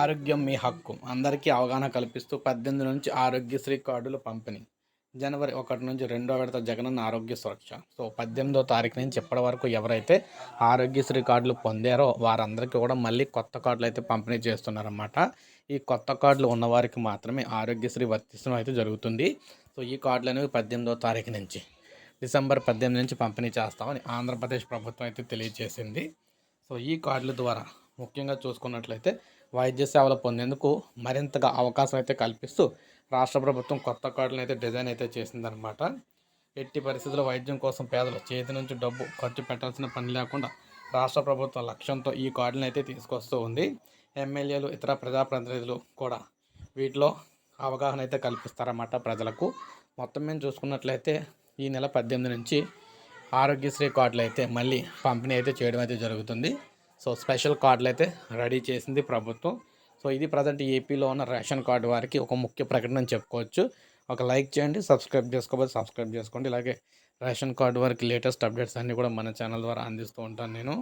ఆరోగ్యం మీ హక్కు. అందరికీ అవగాహన కల్పిస్తూ పద్దెనిమిది నుంచి ఆరోగ్యశ్రీ కార్డులు పంపిణీ. జనవరి ఒకటి నుంచి రెండో విడత జగనన్న ఆరోగ్య సురక్ష. సో పద్దెనిమిదో తారీఖు నుంచి ఇప్పటి వరకు ఎవరైతే ఆరోగ్యశ్రీ కార్డులు పొందారో వారందరికీ కూడా మళ్ళీ కొత్త కార్డులు అయితే పంపిణీ చేస్తున్నారన్నమాట. ఈ కొత్త కార్డులు ఉన్నవారికి మాత్రమే ఆరోగ్యశ్రీ వర్తించడం అయితే జరుగుతుంది. సో ఈ కార్డులు అనేవి పద్దెనిమిదో తారీఖు నుంచి డిసెంబర్ పద్దెనిమిది నుంచి పంపిణీ చేస్తామని ఆంధ్రప్రదేశ్ ప్రభుత్వం అయితే తెలియజేసింది. సో ఈ కార్డుల ద్వారా ముఖ్యంగా చూసుకున్నట్లయితే వైద్య సేవలు పొందేందుకు మరింతగా అవకాశం అయితే కల్పిస్తూ రాష్ట్ర ప్రభుత్వం కొత్త కార్డులను అయితే డిజైన్ అయితే చేసిందనమాట ఎట్టి పరిస్థితుల్లో వైద్యం కోసం పేదలు చేతి నుంచి డబ్బు ఖర్చు పెట్టాల్సిన పని లేకుండా రాష్ట్ర ప్రభుత్వం లక్ష్యంతో ఈ కార్డులను అయితే తీసుకొస్తూ ఉంది. ఎమ్మెల్యేలు ఇతర ప్రజాప్రతినిధులు కూడా వీటిలో అవగాహన అయితే కల్పిస్తారన్నమాట ప్రజలకు. మొత్తం మేము చూసుకున్నట్లయితే ఈ నెల పద్దెనిమిది నుంచి ఆరోగ్యశ్రీ కార్డులు అయితే మళ్ళీ పంపిణీ అయితే చేయడం అయితే జరుగుతుంది. సో స్పెషల్ కార్డులు అయితే రెడీ చేసింది ప్రభుత్వం. సో ఇది ప్రజెంట్ ఏపీలో ఉన్న రేషన్ కార్డు వారికి ఒక ముఖ్య ప్రకటన అని చెప్పుకోవచ్చు. ఒక లైక్ చేయండి సబ్స్క్రైబ్ చేసుకోకపోతే సబ్స్క్రైబ్ చేసుకోండి. ఇలాగే రేషన్ కార్డు వారికి లేటెస్ట్ అప్డేట్స్ అన్నీ కూడా మన ఛానల్ ద్వారా అందిస్తూ ఉంటాను నేను.